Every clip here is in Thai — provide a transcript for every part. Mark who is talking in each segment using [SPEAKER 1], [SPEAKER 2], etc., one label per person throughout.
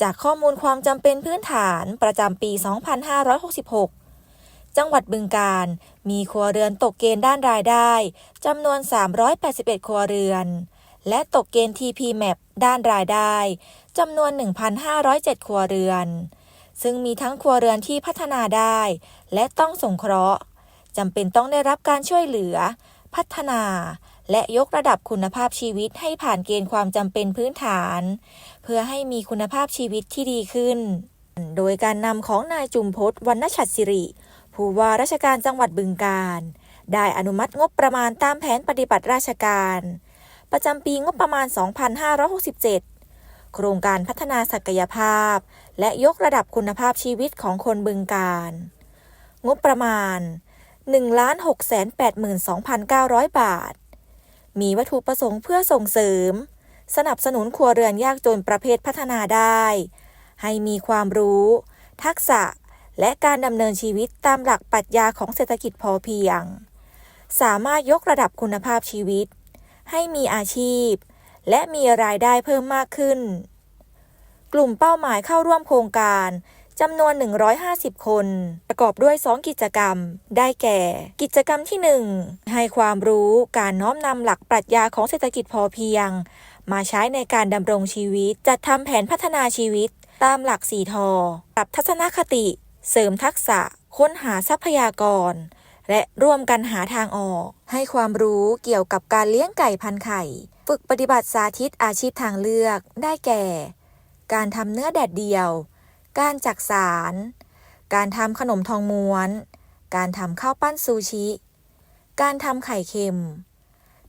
[SPEAKER 1] จากข้อมูลความจำเป็นพื้นฐานประจำปี 2566 จังหวัดบึงกาฬมีครัวเรือนตกเกณฑ์ด้านรายได้จำนวน 381 ครัวเรือน และตกเกณฑ์ TP Map ด้านรายได้จำนวน 1,507 ครัวเรือน ซึ่งมีทั้งครัวเรือนที่พัฒนาได้ และต้องสงเคราะห์จำเป็นต้องได้รับการช่วยเหลือ พัฒนา และยกระดับคุณภาพชีวิตให้ผ่านเกณฑ์ความจำเป็นพื้นฐาน เพื่อให้มีคุณภาพชีวิตที่ดีขึ้น โดยการนำของนายจุมพศวรรณชัดสิริ ผู้ว่าราชการจังหวัดบึงกาฬได้อนุมัติงบประมาณตามแผนปฏิบัติราชการ ประจำปีงบประมาณ 2567 โครงการพัฒนาศักยภาพ และยกระดับคุณภาพชีวิตของคนบึงกาฬงบประมาณ1,682,900 บาท มีวัตถุประสงค์เพื่อส่งเสริม สนับสนุนครัวเรือนยากจนประเภทพัฒนาได้ ให้มีความรู้ ทักษะ และการดำเนินชีวิตตามหลักปรัชญาของเศรษฐกิจพอเพียง สามารถยกระดับคุณภาพชีวิต ให้มีอาชีพ และมีรายได้เพิ่มมากขึ้น กลุ่มเป้าหมายเข้าร่วมโครงการ จำนวน 150 คน ประกอบด้วย 2 กิจกรรม ได้แก่ กิจกรรมที่ 1 ให้ความรู้การน้อมนำหลักปรัชญาของเศรษฐกิจพอเพียง มาใช้ในการดำรงชีวิต จัดทำแผนพัฒนาชีวิต ตามหลักสีทอปรับทัศนคติ เสริมทักษะ ค้นหาทรัพยากร และร่วมกันหาทางออก ให้ความรู้เกี่ยวกับการเลี้ยงไก่พันไข่ ฝึกปฏิบัติสาธิตอาชีพทางเลือก ได้แก่ การทำเนื้อแดดเดียว การจักสาร การทำขนมทองม้วน การทำข้าวปั้นซูชิ การทำไข่เค็ม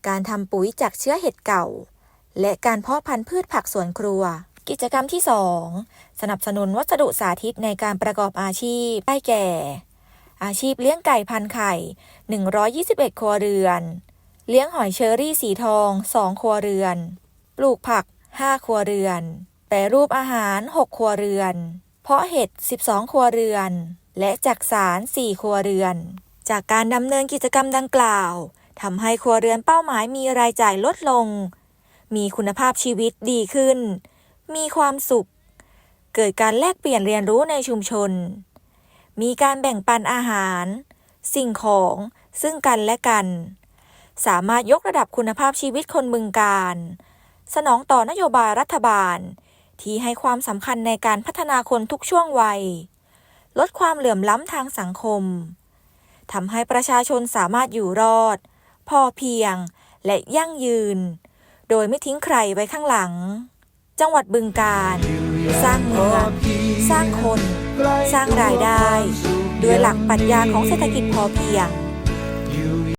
[SPEAKER 1] การทำปุ๋ยจากเชื้อเห็ดเก่า และการเพาะพันธุ์พืชผักสวนครัว กิจกรรมที่ 2 สนับสนุนวัสดุสาธิตในการประกอบอาชีพ ได้แก่ อาชีพเลี้ยงไก่พันไข่ 121 ครัวเรือน เลี้ยงหอยเชอรี่สีทอง 2 ครัวเรือน ปลูกผัก 5 ครัวเรือนแปรรูปอาหาร 6 ครัวเรือน เพาะเห็ด 12 ครัวเรือน และจักสาร 4 ครัวเรือน จากการดำเนินกิจกรรมดังกล่าวทำให้ครัวเรือนเป้าหมายมีรายจ่ายลดลง มีคุณภาพชีวิตดีขึ้น มีความสุข เกิดการแลกเปลี่ยนเรียนรู้ในชุมชน มีการแบ่งปันอาหาร สิ่งของซึ่งกันและกัน สามารถยกระดับคุณภาพชีวิตคนบึงการ สนองต่อนโยบายรัฐบาล ที่ให้ความสำคัญในการพัฒนาคนทุกช่วงวัย ลดความเหลื่อมล้ำทางสังคมทำให้ประชาชนสามารถอยู่รอด พอเพียง และยั่งยืน โดยไม่ทิ้งใครไว้ข้างหลัง จังหวัดบึงการ สร้างเมือง สร้างคน สร้างรายได้ ด้วยหลักปรัชญาของเศรษฐกิจพอเพียง